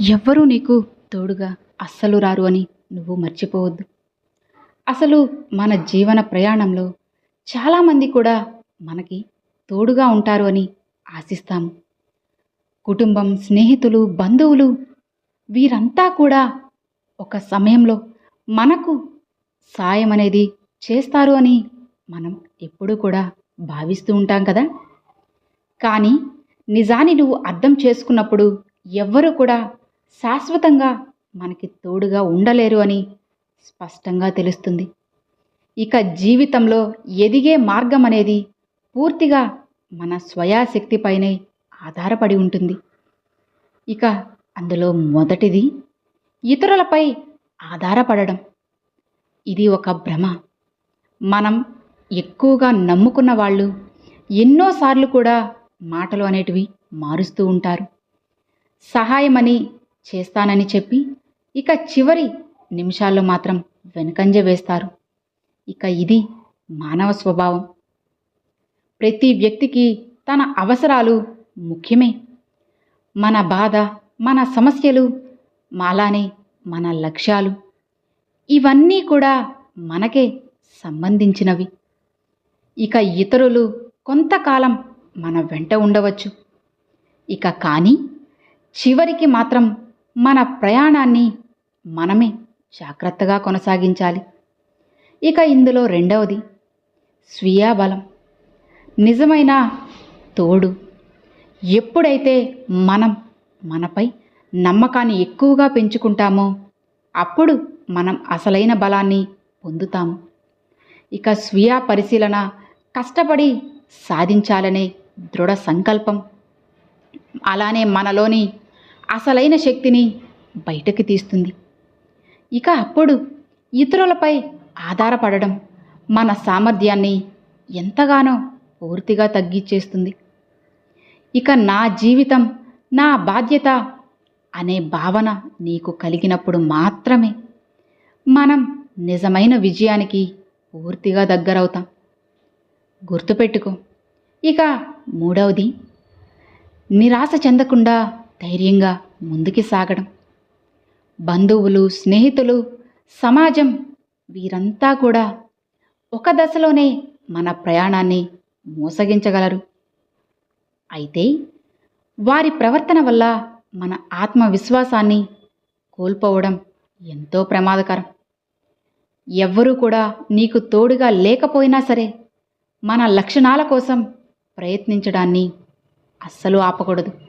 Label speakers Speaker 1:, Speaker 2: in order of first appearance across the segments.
Speaker 1: ఎవ్వరూ నీకు తోడుగా అస్సలు రారు అని నువ్వు మర్చిపోవద్దు. అసలు మన జీవన ప్రయాణంలో చాలామంది కూడా మనకి తోడుగా ఉంటారు అని ఆశిస్తాము. కుటుంబం స్నేహితులు బంధువులు వీరంతా కూడా ఒక సమయంలో మనకు సాయం అనేది చేస్తారు అని మనం ఎప్పుడూ కూడా భావిస్తూ ఉంటాం కదా. కానీ నిజాన్ని నువ్వు అర్థం చేసుకున్నప్పుడు ఎవ్వరూ కూడా శాశ్వతంగా మనకి తోడుగా ఉండలేరు అని స్పష్టంగా తెలుస్తుంది. ఇక జీవితంలో ఎదిగే మార్గం అనేది పూర్తిగా మన స్వయాశక్తిపైనే ఆధారపడి ఉంటుంది. ఇక అందులో మొదటిది ఇతరులపై ఆధారపడడం. ఇది ఒక భ్రమ. మనం ఎక్కువగా నమ్ముకున్న వాళ్ళు ఎన్నోసార్లు కూడా మాటలు అనేటివి మారుస్తూ ఉంటారు. సహాయమని చేస్తానని చెప్పి ఇక చివరి నిమిషాల్లో మాత్రం వెనుకంజ వేస్తారు. ఇక ఇది మానవ స్వభావం. ప్రతి వ్యక్తికి తన అవసరాలు ముఖ్యమే. మన బాధ మన సమస్యలు మాలానే మన లక్ష్యాలు. ఇవన్నీ కూడా మనకే సంబంధించినవి. ఇక ఇతరులు కొంతకాలం మన వెంట ఉండవచ్చు. ఇక కానీ చివరికి మాత్రం మన ప్రయాణాన్ని మనమే జాగ్రత్తగా కొనసాగించాలి. ఇక ఇందులో రెండవది స్వీయ బలం. నిజమైన తోడు. ఎప్పుడైతే మనం మనపై నమ్మకాన్ని ఎక్కువగా పెంచుకుంటామో అప్పుడు మనం అసలైన బలాన్ని పొందుతాము. ఇక స్వీయ పరిశీలన కష్టపడి సాధించాలనే దృఢ సంకల్పం. అలానే మనలోని అసలైన శక్తిని బయటకు తీస్తుంది. ఇక అప్పుడు ఇతరులపై ఆధారపడడం మన సామర్థ్యాన్ని ఎంతగానో పూర్తిగా తగ్గించేస్తుంది ఇక నా జీవితం నా బాధ్యత అనే భావన నీకు కలిగినప్పుడు మాత్రమే మనం నిజమైన విజయానికి పూర్తిగా దగ్గరవుతాం. గుర్తుపెట్టుకో. ఇక మూడవది నిరాశ చెందకుండా ధైర్యంగా ముందుకి సాగడం. బంధువులు స్నేహితులు సమాజం వీరంతా కూడా ఒక దశలోనే మన ప్రయాణాన్ని మోసగించగలరు. అయితే వారి ప్రవర్తన వల్ల మన ఆత్మవిశ్వాసాన్ని కోల్పోవడం ఎంతో ప్రమాదకరం. ఎవ్వరూ కూడా నీకు తోడుగా లేకపోయినా సరే మన లక్షణాల కోసం ప్రయత్నించడాన్ని అస్సలు ఆపకూడదు.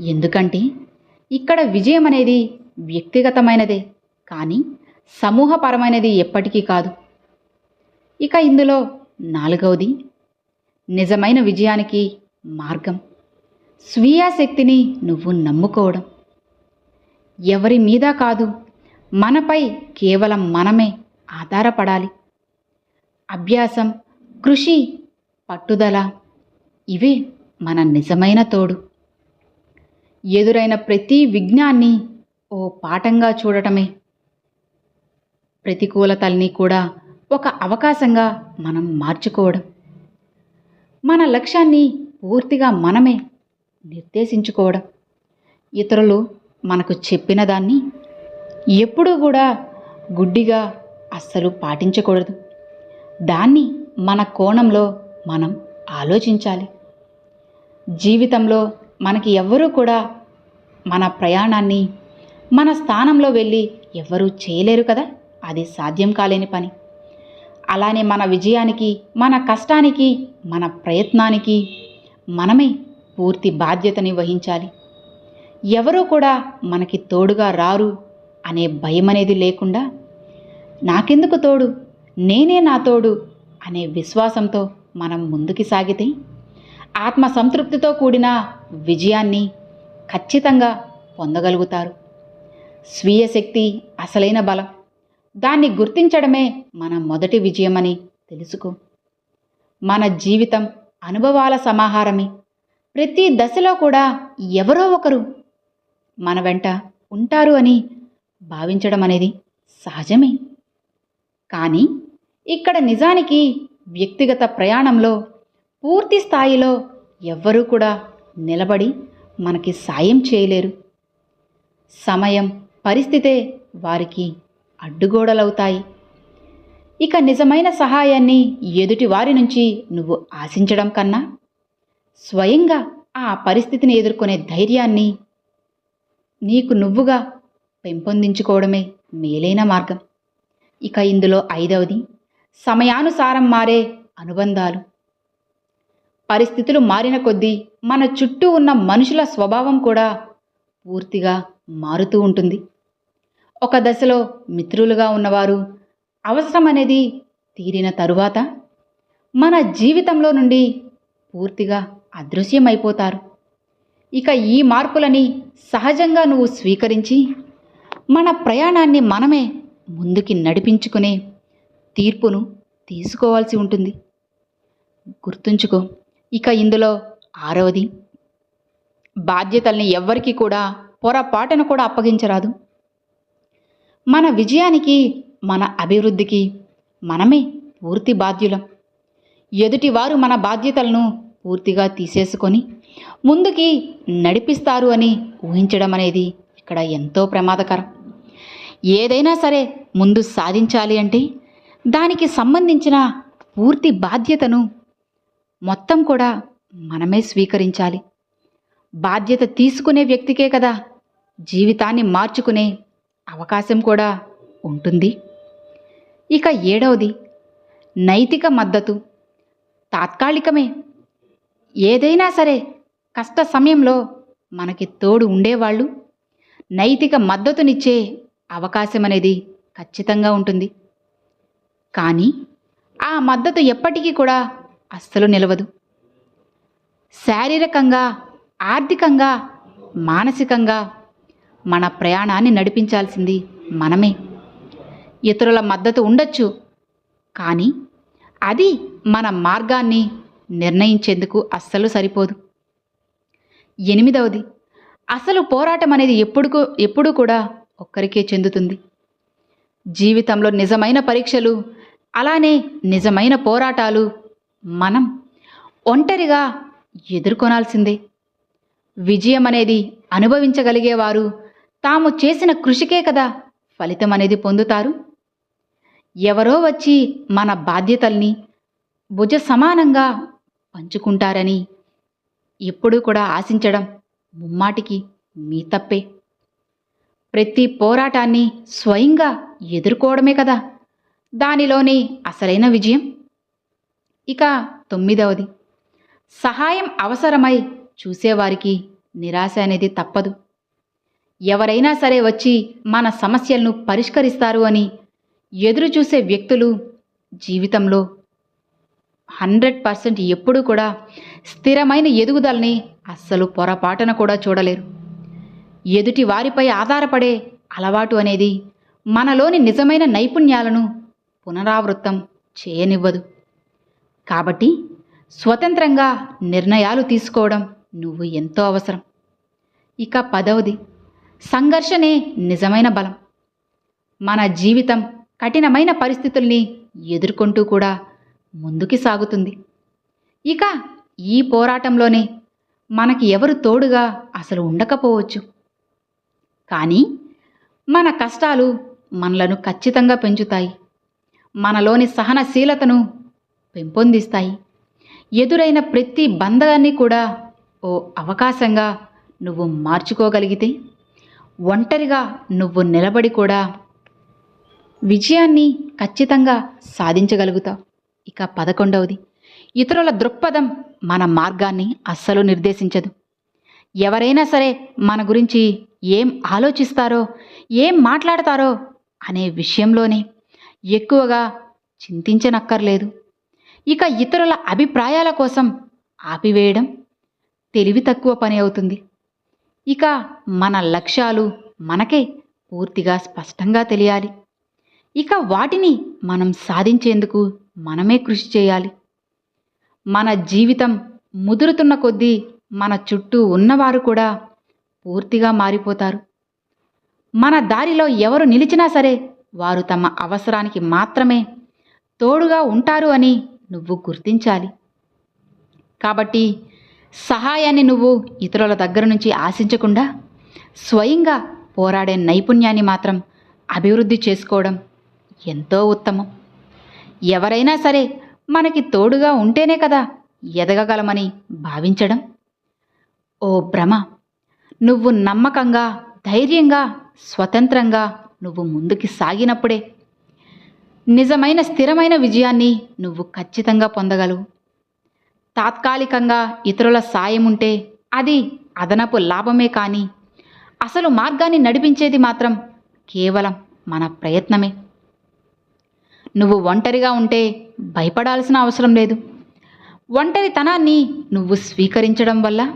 Speaker 1: ఎందుకంటే ఇక్కడ విజయం అనేది వ్యక్తిగతమైనదే కానీ సమూహపరమైనది ఎప్పటికీ కాదు. ఇక ఇందులో నాలుగవది నిజమైన విజయానికి మార్గం. స్వీయ శక్తిని నువ్వు నమ్ముకోవడం. ఎవరి మీద కాదు మనపై కేవలం మనమే ఆధారపడాలి. అభ్యాసం కృషి పట్టుదల ఇవే మన నిజమైన తోడు. ఎదురైన ప్రతి విఘ్నాన్ని ఓ పాఠంగా చూడటమే. ప్రతికూలతల్ని కూడా ఒక అవకాశంగా మనం మార్చుకోవడం. మన లక్ష్యాన్ని పూర్తిగా మనమే నిర్దేశించుకోవడం. ఇతరులు మనకు చెప్పిన దాన్ని ఎప్పుడూ కూడా గుడ్డిగా అస్సలు పాటించకూడదు. దాన్ని మన కోణంలో మనం ఆలోచించాలి. జీవితంలో మనకి ఎవ్వరూ కూడా మన ప్రయాణాన్ని మన స్థానంలో వెళ్ళి ఎవ్వరూ చేయలేరు కదా? అది సాధ్యం కాలేని పని. అలానే మన విజయానికి మన కష్టానికి మన ప్రయత్నానికి మనమే పూర్తి బాధ్యతని వహించాలి. ఎవరూ కూడా మనకి తోడుగా రారు అనే భయం అనేది లేకుండా నాకెందుకు తోడు? నేనే నా తోడు అనే విశ్వాసంతో మనం ముందుకి సాగితే ఆత్మ సంతృప్తితో కూడిన విజయాన్ని ఖచ్చితంగా పొందగలుగుతారు. స్వీయ శక్తి అసలైన బలం. దాన్ని గుర్తించడమే మన మొదటి విజయమని తెలుసుకో. మన జీవితం అనుభవాల సమాహారమే. ప్రతి దశలో కూడా ఎవరో ఒకరు మన వెంట ఉంటారు అని భావించడం అనేది సహజమే. కానీ ఇక్కడ నిజానికి వ్యక్తిగత ప్రయాణంలో పూర్తి స్థాయిలో ఎవ్వరూ కూడా నిలబడి మనకి సాయం చేయలేరు. సమయం పరిస్థితే వారికి అడ్డుగోడలవుతాయి. ఇక నిజమైన సహాయాన్ని ఎదుటి వారి నుంచి నువ్వు ఆశించడం కన్నా స్వయంగా ఆ పరిస్థితిని ఎదుర్కొనే ధైర్యాన్ని నీకు నువ్వుగా పెంపొందించుకోవడమే మేలైన మార్గం. ఇక ఇందులో ఐదవది సమయానుసారం మారే అనుబంధాలు. పరిస్థితులు మారిన కొద్దీ మన చుట్టూ ఉన్న మనుషుల స్వభావం కూడా పూర్తిగా మారుతూ ఉంటుంది. ఒక దశలో మిత్రులుగా ఉన్నవారు అవసరం అనేది తీరిన తరువాత మన జీవితంలో నుండి పూర్తిగా అదృశ్యమైపోతారు. ఇక ఈ మార్పులని సహజంగా నువ్వు స్వీకరించి మన ప్రయాణాన్ని మనమే ముందుకి నడిపించుకునే తీర్పును తీసుకోవాల్సి ఉంటుంది. గుర్తుంచుకో ఇక ఇందులో ఆరవది. బాధ్యతల్ని ఎవ్వరికీ కూడా పొరపాటును కూడా అప్పగించరాదు. మన విజయానికి మన అభివృద్ధికి మనమే పూర్తి బాధ్యులం. ఎదుటివారు మన బాధ్యతలను పూర్తిగా తీసేసుకొని ముందుకి నడిపిస్తారు అని ఊహించడం అనేది ఇక్కడ ఎంతో ప్రమాదకరం. ఏదైనా సరే ముందు సాధించాలి అంటే దానికి సంబంధించిన పూర్తి బాధ్యతను మొత్తం కూడా మనమే స్వీకరించాలి. బాధ్యత తీసుకునే వ్యక్తికే కదా జీవితాన్ని మార్చుకునే అవకాశం కూడా ఉంటుంది. ఇక ఏడవది నైతిక మద్దతు. తాత్కాలికమే. ఏదైనా సరే కష్ట సమయంలో మనకి తోడు ఉండేవాళ్ళు. నైతిక మద్దతునిచ్చే అవకాశం అనేది ఖచ్చితంగా ఉంటుంది. కానీ ఆ మద్దతు ఎప్పటికీ కూడా అస్సలు నిలవదు. శారీరకంగా ఆర్థికంగా మానసికంగా మన ప్రయాణాన్ని నడిపించాల్సింది మనమే. ఇతరుల మద్దతు ఉండొచ్చు కానీ అది మన మార్గాన్ని నిర్ణయించేందుకు అస్సలు సరిపోదు. ఎనిమిదవది అసలు పోరాటం అనేది ఎప్పుడు ఎప్పుడూ కూడా ఒక్కరికే చెందుతుంది. జీవితంలో నిజమైన పరీక్షలు అలానే నిజమైన పోరాటాలు మనం ఒంటరిగా ఎదుర్కొనాల్సిందే. విజయం అనేది అనుభవించగలిగేవారు తాము చేసిన కృషికే కదా ఫలితం అనేది పొందుతారు. ఎవరో వచ్చి మన బాధ్యతల్ని భుజ సమానంగా పంచుకుంటారని ఎప్పుడూ కూడా ఆశించడం ముమ్మాటికి మీ తప్పే. ప్రతి పోరాటాన్ని స్వయంగా ఎదుర్కోవడమే కదా దానిలోని అసలైన విజయం. ఇక తొమ్మిదవది. సహాయం అవసరమై చూసేవారికి నిరాశ అనేది తప్పదు. ఎవరైనా సరే వచ్చి మన సమస్యలను పరిష్కరిస్తారు అని ఎదురు చూసే వ్యక్తులు జీవితంలో హండ్రెడ్ పర్సెంట్ ఎప్పుడూ కూడా స్థిరమైన ఎదుగుదలని అస్సలు పొరపాటున కూడా చూడలేరు. ఎదుటి వారిపై ఆధారపడే అలవాటు అనేది మనలోని నిజమైన నైపుణ్యాలను పునరావృత్తం చేయనివ్వదు. కాబట్టి స్వతంత్రంగా నిర్ణయాలు తీసుకోవడం నువ్వు ఎంతో అవసరం. ఇక పదవది సంఘర్షణే నిజమైన బలం. మన జీవితం కఠినమైన పరిస్థితుల్ని ఎదుర్కొంటూ కూడా ముందుకి సాగుతుంది. ఇక ఈ పోరాటంలోనే మనకి ఎవరు తోడుగా అసలు ఉండకపోవచ్చు. కానీ మన కష్టాలు మనలను ఖచ్చితంగా పెంచుతాయి. మనలోని సహనశీలతను పెంపొందిస్తాయి. ఎదురైన ప్రతి బంధాన్ని కూడా ఓ అవకాశంగా నువ్వు మార్చుకోగలిగితే ఒంటరిగా నువ్వు నిలబడి కూడా విజయాన్ని ఖచ్చితంగా సాధించగలుగుతావు. ఇక పదకొండవది ఇతరుల దృక్పథం మన మార్గాన్ని అస్సలు నిర్దేశించదు. ఎవరైనా సరే మన గురించి ఏం ఆలోచిస్తారో ఏం మాట్లాడతారో అనే విషయంలోనే ఎక్కువగా చింతించనక్కర్లేదు. ఇక ఇతరుల అభిప్రాయాల కోసం ఆపివేయడం తెలివి తక్కువ పని అవుతుంది. ఇక మన లక్ష్యాలు మనకే పూర్తిగా స్పష్టంగా తెలియాలి. ఇక వాటిని మనం సాధించేందుకు మనమే కృషి చేయాలి. మన జీవితం ముదురుతున్న కొద్దీ మన చుట్టూ ఉన్నవారు కూడా పూర్తిగా మారిపోతారు. మన దారిలో ఎవరు నిలిచినా సరే వారు తమ అవసరానికి మాత్రమే తోడుగా ఉంటారు అని నువ్వు గుర్తించాలి. కాబట్టి సహాయాన్ని నువ్వు ఇతరుల దగ్గర నుంచి ఆశించకుండా స్వయంగా పోరాడే నైపుణ్యాన్ని మాత్రం అభివృద్ధి చేసుకోవడం ఎంతో ఉత్తమం. ఎవరైనా సరే మనకి తోడుగా ఉంటేనే కదా ఎదగగలమని భావించడం. ఓ భ్రమ! నువ్వు నమ్మకంగా ధైర్యంగా స్వతంత్రంగా నువ్వు ముందుకి సాగినప్పుడే నిజమైన స్థిరమైన విజయాన్ని నువ్వు ఖచ్చితంగా పొందగలవు. తాత్కాలికంగా ఇతరుల సాయం ఉంటే అది అదనపు లాభమే కానీ అసలు మార్గాన్ని నడిపించేది మాత్రం కేవలం మన ప్రయత్నమే. నువ్వు ఒంటరిగా ఉంటే భయపడాల్సిన అవసరం లేదు. ఒంటరితనాన్ని నువ్వు స్వీకరించడం వల్ల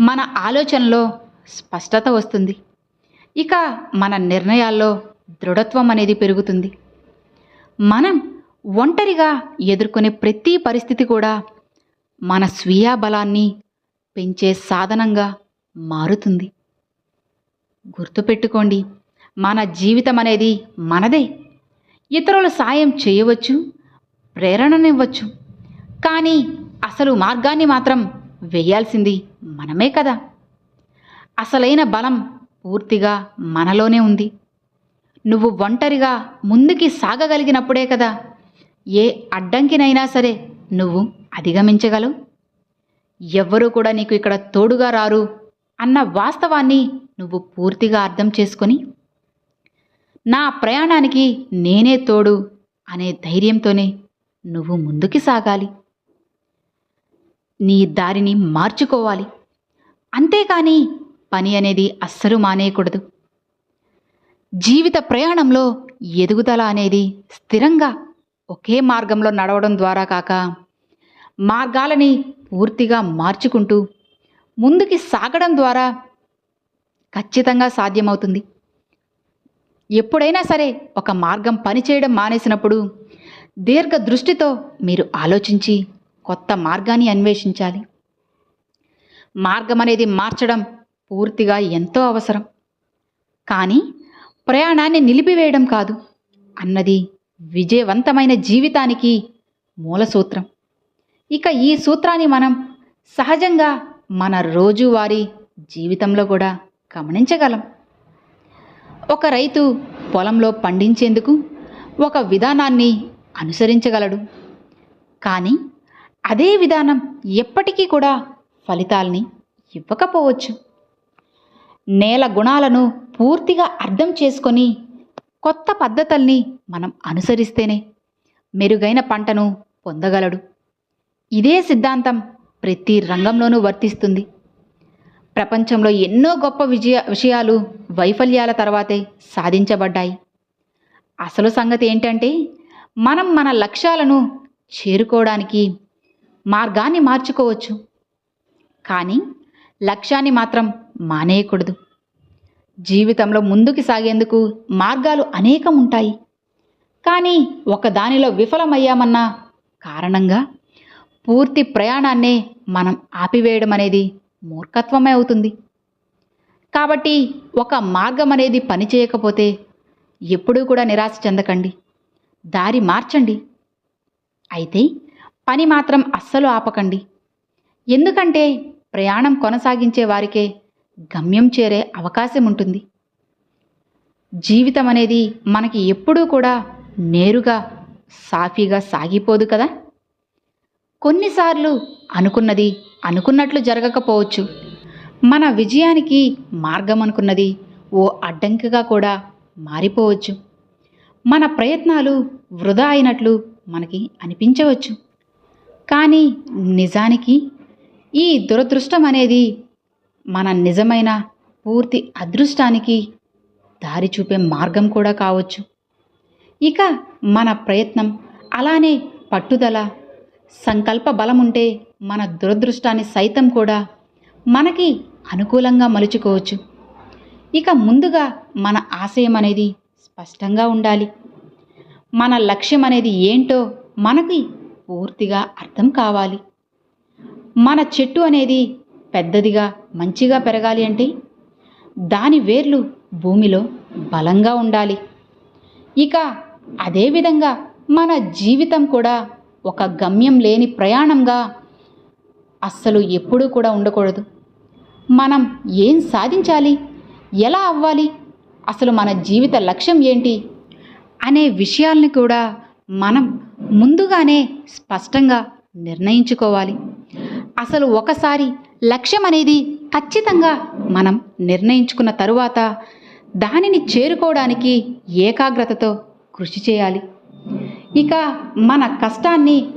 Speaker 1: మన ఆలోచనలో స్పష్టత వస్తుంది. ఇక మన నిర్ణయాల్లో దృఢత్వం అనేది పెరుగుతుంది. మనం ఒంటరిగా ఎదుర్కొనే ప్రతి పరిస్థితి కూడా మన స్వీయ బలాన్ని పెంచే సాధనంగా మారుతుంది. గుర్తుపెట్టుకోండి మన జీవితం అనేది మనదే. ఇతరుల సాయం చేయవచ్చు ప్రేరణనివ్వచ్చు కానీ అసలు మార్గాన్ని మాత్రం వేయాల్సింది మనమే కదా. అసలైన బలం పూర్తిగా మనలోనే ఉంది. నువ్వు ఒంటరిగా ముందుకి సాగగలిగినప్పుడే కదా. ఏ అడ్డంకినైనా సరే నువ్వు అధిగమించగలవు. ఎవ్వరూ కూడా నీకు ఇక్కడ తోడుగా రారు అన్న వాస్తవాన్ని నువ్వు పూర్తిగా అర్థం చేసుకొని నా ప్రయాణానికి నేనే తోడు అనే ధైర్యంతోనే నువ్వు ముందుకి సాగాలి. నీ దారిని మార్చుకోవాలి. అంతేకాని పని అనేది అస్సలు మానేయకూడదు. జీవిత ప్రయాణంలో ఎదుగుదల అనేది స్థిరంగా ఒకే మార్గంలో నడవడం ద్వారా కాక మార్గాలని పూర్తిగా మార్చుకుంటూ ముందుకి సాగడం ద్వారా ఖచ్చితంగా సాధ్యమవుతుంది. ఎప్పుడైనా సరే ఒక మార్గం పనిచేయడం మానేసినప్పుడు దీర్ఘ దృష్టితో మీరు ఆలోచించి కొత్త మార్గాన్ని అన్వేషించాలి. మార్గం అనేది మార్చడం పూర్తిగా ఎంతో అవసరం. కానీ ప్రయాణాన్ని నిలిపివేయడం కాదు. అన్నది విజయవంతమైన జీవితానికి మూల సూత్రం. ఇక ఈ సూత్రాన్ని మనం సహజంగా మన రోజువారీ జీవితంలో కూడా గమనించగలం. ఒక రైతు పొలంలో పండించేందుకు ఒక విధానాన్ని అనుసరించగలడు. కానీ అదే విధానం ఎప్పటికీ కూడా ఫలితాల్ని ఇవ్వకపోవచ్చు. నేల గుణాలను పూర్తిగా అర్థం చేసుకొని కొత్త పద్ధతుల్ని మనం అనుసరిస్తేనే మెరుగైన పంటను పొందగలడు. ఇదే సిద్ధాంతం ప్రతి రంగంలోనూ వర్తిస్తుంది. ప్రపంచంలో ఎన్నో గొప్ప విజయ విషయాలు వైఫల్యాల తర్వాతే సాధించబడ్డాయి. అసలు సంగతి ఏంటంటే మనం మన లక్ష్యాలను చేరుకోవడానికి మార్గాన్ని మార్చుకోవచ్చు. కానీ లక్ష్యాన్ని మాత్రం మానేయకూడదు. జీవితంలో ముందుకు సాగేందుకు మార్గాలు అనేకం ఉంటాయి కానీ ఒకదానిలో విఫలమయ్యామన్న కారణంగా పూర్తి ప్రయాణాన్నే మనం ఆపివేయడం అనేది మూర్ఖత్వమే అవుతుంది. కాబట్టి ఒక మార్గం అనేది పనిచేయకపోతే ఎప్పుడూ కూడా నిరాశ చెందకండి. దారి మార్చండి. అయితే పని మాత్రం అస్సలు ఆపకండి. ఎందుకంటే ప్రయాణం కొనసాగించే వారికే గమ్యం చేరే అవకాశం ఉంటుంది. జీవితం అనేది మనకి ఎప్పుడూ కూడా నేరుగా సాఫీగా సాగిపోదు కదా? కొన్నిసార్లు అనుకున్నది అనుకున్నట్లు జరగకపోవచ్చు. మన విజయానికి మార్గం అనుకున్నది ఓ అడ్డంకిగా కూడా మారిపోవచ్చు. మన ప్రయత్నాలు వృధా అయినట్లు మనకి అనిపించవచ్చు. కానీ నిజానికి ఈ దురదృష్టం అనేది మన నిజమైన పూర్తి అదృష్టానికి దారి చూపే మార్గం కూడా కావచ్చు. ఇక మన ప్రయత్నం అలానే పట్టుదల సంకల్ప బలం ఉంటే మన దురదృష్టాన్ని సైతం కూడా మనకి అనుకూలంగా మలుచుకోవచ్చు. ఇక ముందుగా మన ఆశయం అనేది స్పష్టంగా ఉండాలి. మన లక్ష్యం అనేది ఏంటో మనకి పూర్తిగా అర్థం కావాలి. మన చెట్టు అనేది పెద్దదిగా మంచిగా పెరగాలి అంటే దాని వేర్లు భూమిలో బలంగా ఉండాలి. ఇక అదేవిధంగా మన జీవితం కూడా ఒక గమ్యం లేని ప్రయాణంగా అస్సలు ఎప్పుడూ కూడా ఉండకూడదు. మనం ఏం సాధించాలి? ఎలా అవ్వాలి? అసలు మన జీవిత లక్ష్యం ఏంటి? అనే విషయాల్ని కూడా మనం ముందుగానే స్పష్టంగా నిర్ణయించుకోవాలి. అసలు ఒకసారి లక్ష్యం అనేది ఖచ్చితంగా మనం నిర్ణయించుకున్న తరువాత దానిని చేరుకోవడానికి ఏకాగ్రతతో కృషి చేయాలి. ఇక మన కష్టాన్ని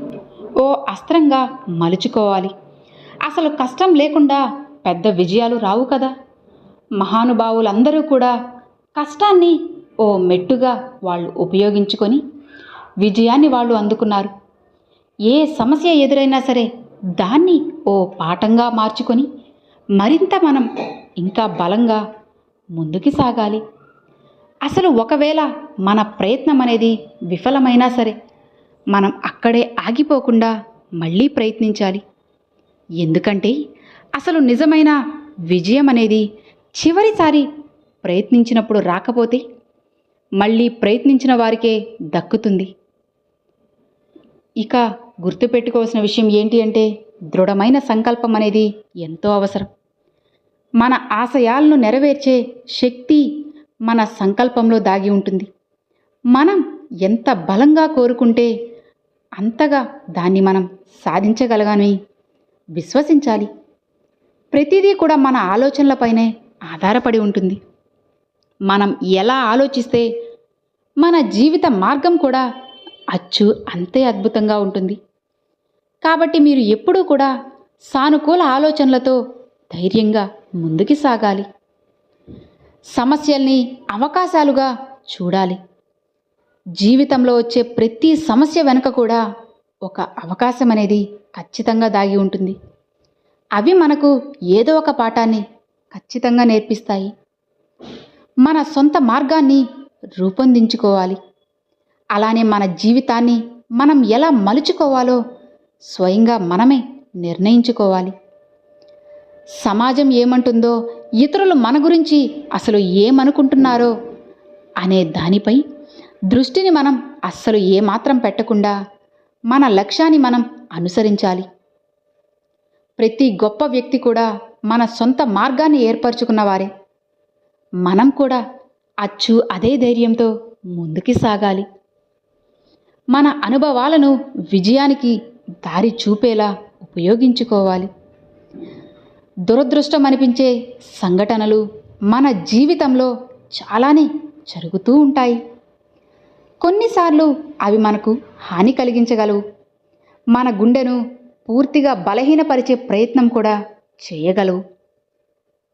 Speaker 1: ఓ అస్త్రంగా మలుచుకోవాలి. అసలు కష్టం లేకుండా పెద్ద విజయాలు రావు కదా. మహానుభావులందరూ కూడా కష్టాన్ని ఓ మెట్టుగా వాళ్ళు ఉపయోగించుకొని విజయాన్ని వాళ్ళు అందుకున్నారు. ఏ సమస్య ఎదురైనా సరే దాన్ని ఓ పాఠంగా మార్చుకొని మరింత మనం ఇంకా బలంగా ముందుకు సాగాలి. అసలు ఒకవేళ మన ప్రయత్నం అనేది విఫలమైనా సరే మనం అక్కడే ఆగిపోకుండా మళ్ళీ ప్రయత్నించాలి. ఎందుకంటే అసలు నిజమైన విజయం అనేది చివరిసారి ప్రయత్నించినప్పుడు రాకపోతే మళ్ళీ ప్రయత్నించిన వారికే దక్కుతుంది. ఇక గుర్తుపెట్టుకోవాల్సిన విషయం ఏంటి అంటే దృఢమైన సంకల్పం అనేది ఎంతో అవసరం. మన ఆశయాలను నెరవేర్చే శక్తి మన సంకల్పంలో దాగి ఉంటుంది. మనం ఎంత బలంగా కోరుకుంటే అంతగా దాన్ని మనం సాధించగలగాని విశ్వసించాలి. ప్రతిదీ కూడా మన ఆలోచనలపైనే ఆధారపడి ఉంటుంది. మనం ఎలా ఆలోచిస్తే మన జీవిత మార్గం కూడా అచ్చు అంతే అద్భుతంగా ఉంటుంది. కాబట్టి మీరు ఎప్పుడూ కూడా సానుకూల ఆలోచనలతో ధైర్యంగా ముందుకు సాగాలి. సమస్యల్ని అవకాశాలుగా చూడాలి. జీవితంలో వచ్చే ప్రతి సమస్య వెనుక కూడా ఒక అవకాశం అనేది ఖచ్చితంగా దాగి ఉంటుంది. అవి మనకు ఏదో ఒక పాఠాన్ని ఖచ్చితంగా నేర్పిస్తాయి. మన సొంత మార్గాన్ని రూపొందించుకోవాలి. అలానే మన జీవితాన్ని మనం ఎలా మలుచుకోవాలో స్వయంగా మనమే నిర్ణయించుకోవాలి. సమాజం ఏమంటుందో ఇతరులు మన గురించి అసలు ఏమనుకుంటున్నారో అనే దానిపై దృష్టిని మనం అస్సలు ఏమాత్రం పెట్టకుండా మన లక్ష్యాన్ని మనం అనుసరించాలి. ప్రతి గొప్ప వ్యక్తి కూడా మన సొంత మార్గాన్ని ఏర్పరచుకున్నవారే మనం కూడా అచ్చు అదే ధైర్యంతో ముందుకు సాగాలి. మన అనుభవాలను విజయానికి దారి చూపేలా ఉపయోగించుకోవాలి. దురదృష్టం అనిపించే సంఘటనలు మన జీవితంలో చాలానే జరుగుతూ ఉంటాయి. కొన్నిసార్లు అవి మనకు హాని కలిగించగలవు. మన గుండెను పూర్తిగా బలహీనపరిచే ప్రయత్నం కూడా చేయగలవు.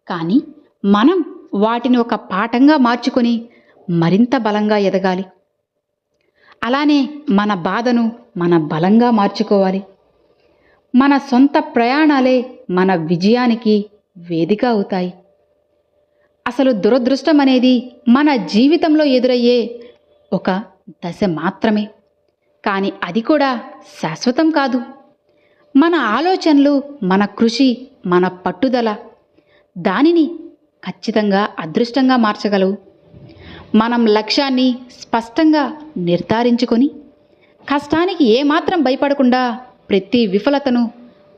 Speaker 1: కానీ మనం వాటిని ఒక పాఠంగా మార్చుకొని మరింత బలంగా ఎదగాలి. అలానే మన బాధను మన బలంగా మార్చుకోవాలి. మన సొంత ప్రయాణాలే మన విజయానికి వేదిక అవుతాయి. అసలు దురదృష్టం అనేది మన జీవితంలో ఎదురయ్యే ఒక దశ మాత్రమే. కానీ అది కూడా శాశ్వతం కాదు. మన ఆలోచనలు మన కృషి మన పట్టుదల దానిని ఖచ్చితంగా అదృష్టంగా మార్చగలవు. మనం లక్ష్యాన్ని స్పష్టంగా నిర్ధారించుకొని కష్టానికి ఏమాత్రం భయపడకుండా ప్రతి విఫలతను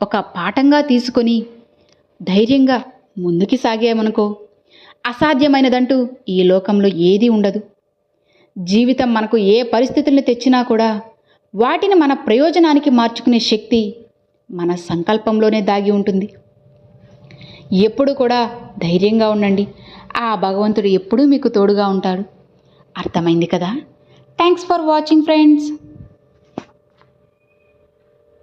Speaker 1: ఒక పాఠంగా తీసుకొని ధైర్యంగా ముందుకి సాగామనుకో అసాధ్యమైనదంటూ ఈ లోకంలో ఏదీ ఉండదు. జీవితం మనకు ఏ పరిస్థితుల్ని తెచ్చినా కూడా వాటిని మన ప్రయోజనానికి మార్చుకునే శక్తి మన సంకల్పంలోనే దాగి ఉంటుంది. ఎప్పుడు కూడా ధైర్యంగా ఉండండి. ఆ భగవంతుడు ఎప్పుడూ మీకు తోడుగా ఉంటాడు. అర్థమైంది కదా? Thanks for watching friends